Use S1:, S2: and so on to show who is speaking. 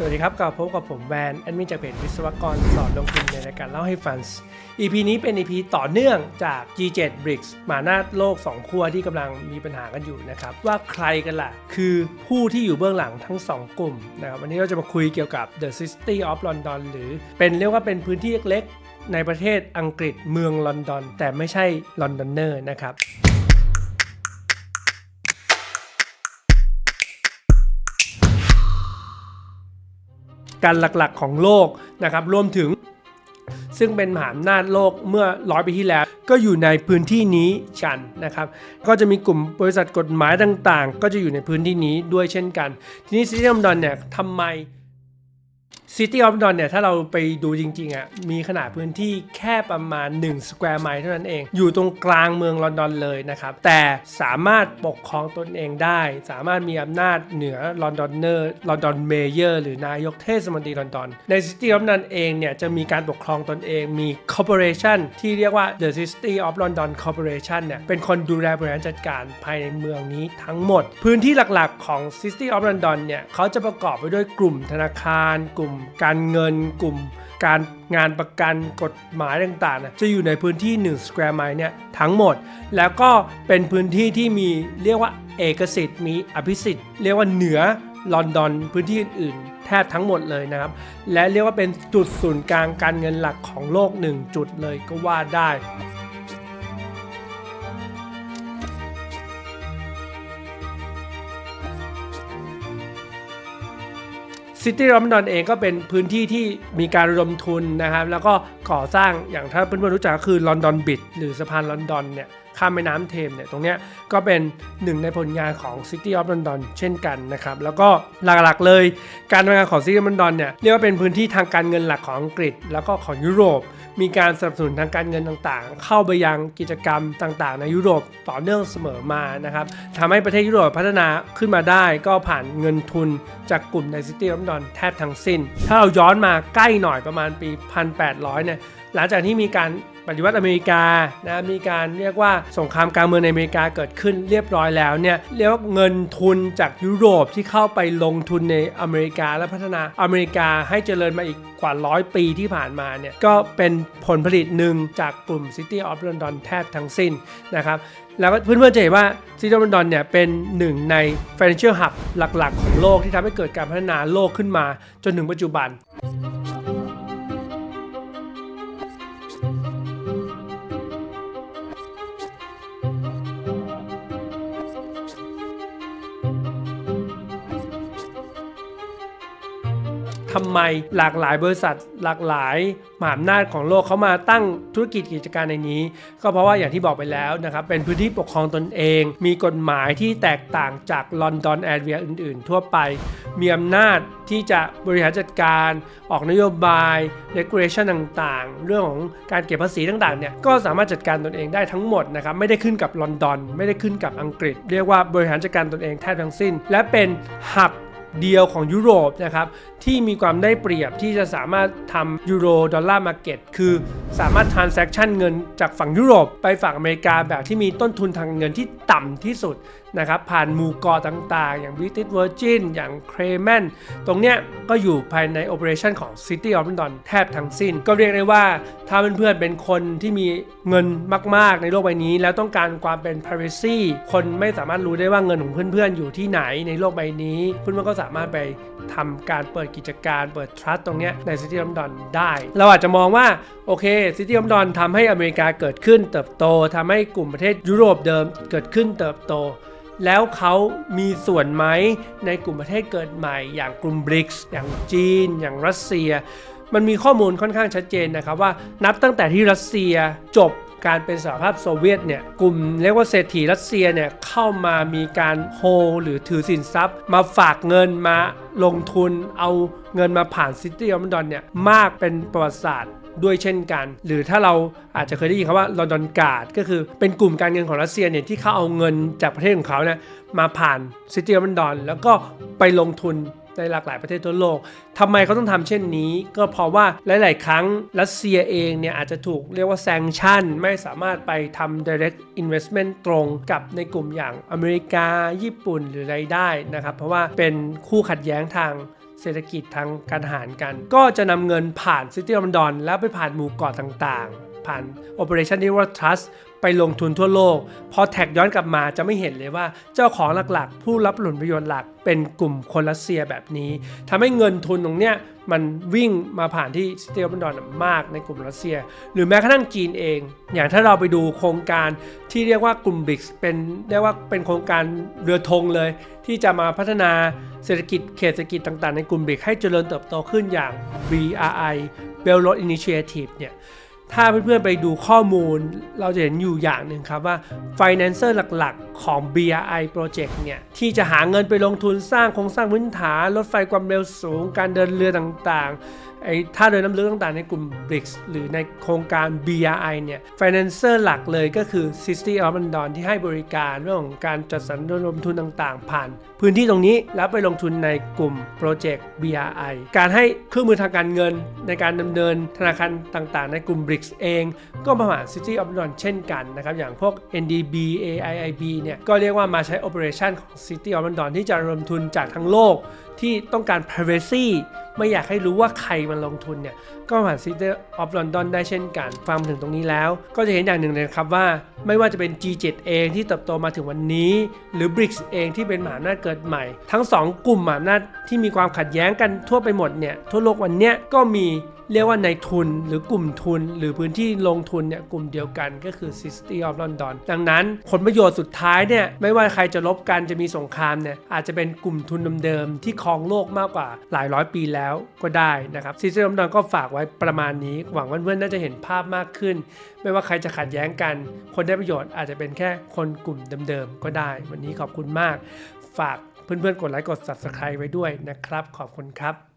S1: สวัสดีครับกลับพบกับผมแวนแอดมินจากเพจวิศวกรสอนลงทุนในรายการเล่าให้ฟัง EP นี้เป็น EP ต่อเนื่องจาก G7 BRICS หมาหน้าโลก 2 ขั้วที่กำลังมีปัญหากันอยู่นะครับ ว่าใครกันล่ะ คือผู้ที่อยู่เบื้องหลังทั้ง 2 กลุ่มนะครับวันนี้เราจะมาคุยเกี่ยวกับ The City of London หรือเป็นเรียกว่าเป็นพื้นที่เล็กๆในประเทศอังกฤษเมืองลอนดอน แต่ไม่ใช่ลอนดอนเนอร์นะครับ การหลักๆของโลกนะครับรวมถึง ซึ่งเป็นมหาอำนาจโลกเมื่อร้อยปีที่แล้ว ก็อยู่ในพื้นที่นี้กันนะครับ ก็จะมีกลุ่มบริษัทกฎหมายต่างๆ ก็จะอยู่ในพื้นที่นี้ด้วยเช่นกัน ทีนี้ซิตี้ลอนดอนเนี่ยทำไม City of London เนี่ยถ้าเราไปดูจริงๆอะมีขนาดพื้นที่แค่ประมาณ 1 square mile เท่านั้นเอง อยู่ตรงกลางเมืองลอนดอนเลยนะครับ แต่สามารถปกครองตนเองได้ สามารถมีอำนาจเหนือลอนดอนเนอร์ลอนดอนเมเยอร์หรือนายกเทศมนตรีลอนดอน ใน City of London เองเนี่ยจะมีการปกครองตนเองมี corporation ที่เรียกว่า The City of London Corporation เนี่ยเป็นคนดูแลบริหารจัดการภายในเมืองนี้ทั้งหมด พื้นที่หลักๆของ City of London เนี่ยเขาจะประกอบไปด้วยกลุ่มธนาคาร กลุ่มการเงินกลุ่ม การงานประกันกฎหมายต่างๆนะจะอยู่ในพื้นที่1 square mile เนี่ยทั้งหมด แล้วก็เป็นพื้นที่ที่มีเรียกว่าเอกสิทธิ์มีอภิสิทธิ์เรียกว่าเหนือลอนดอนพื้นที่อื่นๆ แทบทั้งหมดเลยนะครับ และเรียกว่าเป็นจุดศูนย์กลางการเงินหลักของโลกหนึ่งจุดเลยก็ว่าได้ ซิตี้รอมดอนเองก็เป็นพื้นที่ที่มีการระดมทุนนะครับแล้วก็ก่อสร้างอย่างถ้าเพื่อนๆรู้จักก็คือลอนดอนบิดหรือสะพานลอนดอนเนี่ย ข้ามแม่น้ำเทมเนี่ยตรงเนี้ยก็เป็นหนึ่งในผลงานของ City of London เช่นกันนะครับแล้วก็หลักๆเลยการทำงานของ City of London เนี่ยเรียกว่าเป็นพื้นที่ทางการเงินหลักของอังกฤษ แล้วก็ของยุโรป มีการสนับสนุนทางการเงินต่างๆ เข้าไปยังกิจกรรมต่างๆ ในยุโรปต่อเนื่องเสมอมานะครับทำให้ประเทศยุโรปพัฒนาขึ้นมาได้ ก็ผ่านเงินทุนจากกลุ่มในซิตี้ออฟดอนแทบทั้งสิ้น ถ้าเราย้อนมาใกล้หน่อยประมาณปี 1800 เนี่ย หลังจากที่มีการ ปฏิวัติอเมริกานะมีการเรียกว่าสงครามกลางเมืองในอเมริกาเกิดขึ้นเรียบร้อยแล้วเนี่ยเรียกว่าเงินทุนจากยุโรปที่เข้าไปลงทุนในอเมริกาและพัฒนาอเมริกาให้เจริญมาอีกกว่าร้อยปีที่ผ่านมาเนี่ยก็เป็นผลผลิตหนึ่งจากกลุ่ม City of London แทบทั้งสิ้นนะครับแล้วก็เพื่อนๆจะเห็นว่า City of London เนี่ยเป็นหนึ่งใน Financial Hub หลักๆ ของโลกที่ทำให้เกิดการพัฒนาโลกขึ้นมาจนถึงปัจจุบัน ทำไมหลากหลายบริษัท หลากหลายมหาอำนาจของโลกเขามาตั้งธุรกิจกิจการในนี้ ก็เพราะว่าอย่างที่บอกไปแล้วนะครับเป็นพื้นที่ปกครองตนเอง มีกฎหมายที่แตกต่างจากลอนดอนแอเรียอื่น ๆ ทั่วไป มีอำนาจที่จะบริหารจัดการออกนโยบาย regulation ต่างๆ เรื่องของการเก็บภาษีต่างๆเนี่ยก็สามารถจัดการตนเองได้ทั้งหมดนะครับไม่ได้ขึ้นกับลอนดอน ไม่ได้ขึ้นกับอังกฤษ เรียกว่าบริหารจัดการตนเองแทบทั้งสิ้น และเป็นหับ เดียวของยุโรปนะครับที่มีความได้เปรียบที่จะสามารถทำยูโรดอลลาร์มาร์เก็ตคือสามารถทรานแซคชันเงินจากฝั่งยุโรปไปฝั่งอเมริกาแบบที่มีต้นทุนทางเงินที่ต่ำที่สุดนะครับผ่านหมู่เกาะต่างๆ อย่าง British Virgin อย่าง Cayman ตรงเนี้ยก็อยู่ภายใน operation ของ City of London แทบทั้งสิ้น ก็เรียกได้ว่าถ้าเพื่อนๆเป็นคนที่มีเงินมากๆ ในโลกใบนี้ แล้วต้องการความเป็น privacy คนไม่สามารถรู้ได้ว่าเงินของเพื่อนๆ อยู่ที่ไหนในโลกใบนี้ เพื่อนๆก็สามารถไปทำการเปิดกิจการเปิด trust ตรงเนี้ยใน City of London ได้ เราอาจจะมองว่าโอเค City of London ทำให้อเมริกาเกิดขึ้นเติบโตทำให้กลุ่มประเทศยุโรปเดิมเกิดขึ้นเติบโต แล้วเขามีส่วนไหมในกลุ่มประเทศเกิดใหม่ อย่างกลุ่มบริกส์อย่างจีน อย่างรัสเซีย มันมีข้อมูลค่อนข้างชัดเจนนะครับว่านับตั้งแต่ที่รัสเซียจบการเป็นสหภาพโซเวียตเนี่ยกลุ่มเรียกว่าเศรษฐีรัสเซียเนี่ยเข้ามามีการโฮหรือถือสินทรัพย์ มาฝากเงินมาลงทุนเอาเงินมาผ่านซิตี้ออฟลอนดอนเนี่ยมากเป็นประวัติศาสตร์ ด้วยเช่นกัน หรือถ้าเราอาจจะเคยได้ยินคำว่าลอนดอนการ์ดก็คือเป็นกลุ่มการเงินของรัสเซียเนี่ยที่เขาเอาเงินจากประเทศของเขาเนี่ยมาผ่านซิตี้ออฟลอนดอน แล้วก็ไปลงทุนในหลากหลายประเทศทั่วโลกทำไมเขาต้องทำเช่นนี้ ก็เพราะว่าหลาย ๆ ครั้งรัสเซียเองเนี่ยอาจจะถูกเรียกว่าแซงชั่น ไม่สามารถไปทำ direct investment ตรงกับในกลุ่มอย่างอเมริกา ญี่ปุ่นหรืออะไรได้นะครับ เพราะว่าเป็นคู่ขัดแย้งทาง เศรษฐกิจทางการทหารกัน ก็จะนำเงินผ่านซิตี้ลอนดอนแล้วไปผ่านหมู่เกาะต่างๆ ผ่าน Operation n e w o r l Trust ไปลงทุนทั่วโลก พอแท็กย้อนกลับมาจะไม่เห็นเลยว่าเจ้าของหลักๆ ผู้รับผลประโยชน์หลักเป็นกลุ่มคนรัสเซียแบบนี้ทำให้เงินทุนตรงเนี้ยมันวิ่งมาผ่านที่ซิตี้ออฟลอนดอนมากในกลุ่มรัสเซีย หรือแม้กระทั่งจีนเอง อย่างถ้าเราไปดูโครงการที่เรียกว่ากลุ่มบริกเป็นเรียกว่าเป็นโครงการเรือธงเลย ที่จะมาพัฒนาเศรษฐกิจเขตเศรษฐกิจต่างๆ ในกลุ่มบริกให้เจริญเติบโตขึ้นอย่าง BRI Belt Road Initiative เนี่ย ถ้าเพื่อนๆไปดูข้อมูลเราจะเห็นอยู่อย่างหนึ่งครับว่า Financer หลักๆของ BRI Project เนี่ยที่จะหาเงินไปลงทุนสร้างโครงสร้างพื้นฐาน รถไฟความเร็วสูง การเดินเรือต่างๆไอ้ท่าเรือน้ำลึกต่างๆในกลุ่ม BRICS หรือในโครงการ BRI เนี่ย Financer หลักเลยก็คือ City of London ที่ให้บริการเรื่องของการจัดสรรระดมทุนต่างๆ ผ่าน พื้นที่ตรงนี้แล้วไปลงทุนในกลุ่มโปรเจกต์ BRI การให้เครื่องมือทางการเงินในการดำเนินธนาคารต่างๆ ในกลุ่ม BRICS เอง ก็มาผ่าน City of London เช่นกันนะครับอย่างพวก NDB AIIB เนี่ยก็เรียกว่ามาใช้ operation ของ City of London ที่จะระดมทุนจากทั้งโลก ที่ต้องการ privacy ไม่อยากให้รู้ว่าใครมาลงทุนเนี่ย ก็ผ่าน City of London ได้เช่นกัน ฟังมถึงตรงนี้แล้ว ก็จะเห็นอย่างหนึ่งเลยครับว่า ไม่ว่าจะเป็น G7 เองที่เติบโตมาถึงวันนี้ หรือ BRICS เองที่เป็นมหาอำนาจเกิดใหม่ ทั้ง 2 กลุ่มมหาอำนาจที่มีความขัดแย้งกันทั่วไปหมดเนี่ยทั่วโลกวันเนี้ยก็มีเรียกว่าในทุนหรือกลุ่มทุน หรือพื้นที่ลงทุนเนี่ยกลุ่มเดียวกันก็คือ City of London ดังนั้นผลประโยชน์สุดท้ายเนี่ยไม่ว่าใครจะลบกันจะมีสงครามเนี่ยอาจจะเป็นกลุ่มทุนเดิมๆที่ครองโลกมากกว่าหลายร้อยปีแล้วก็ได้นะครับ City of London ก็ฝากไว้ประมาณนี้ หวังว่าเพื่อนๆน่าจะเห็นภาพมากขึ้น ไม่ว่าใครจะขัดแย้งกัน คนได้ประโยชน์อาจจะเป็นแค่คนกลุ่มเดิมๆก็ได้ วันนี้ขอบคุณมาก ฝากเพื่อนๆกดไลค์กด Subscribe ไว้ด้วยนะครับ ขอบคุณครับ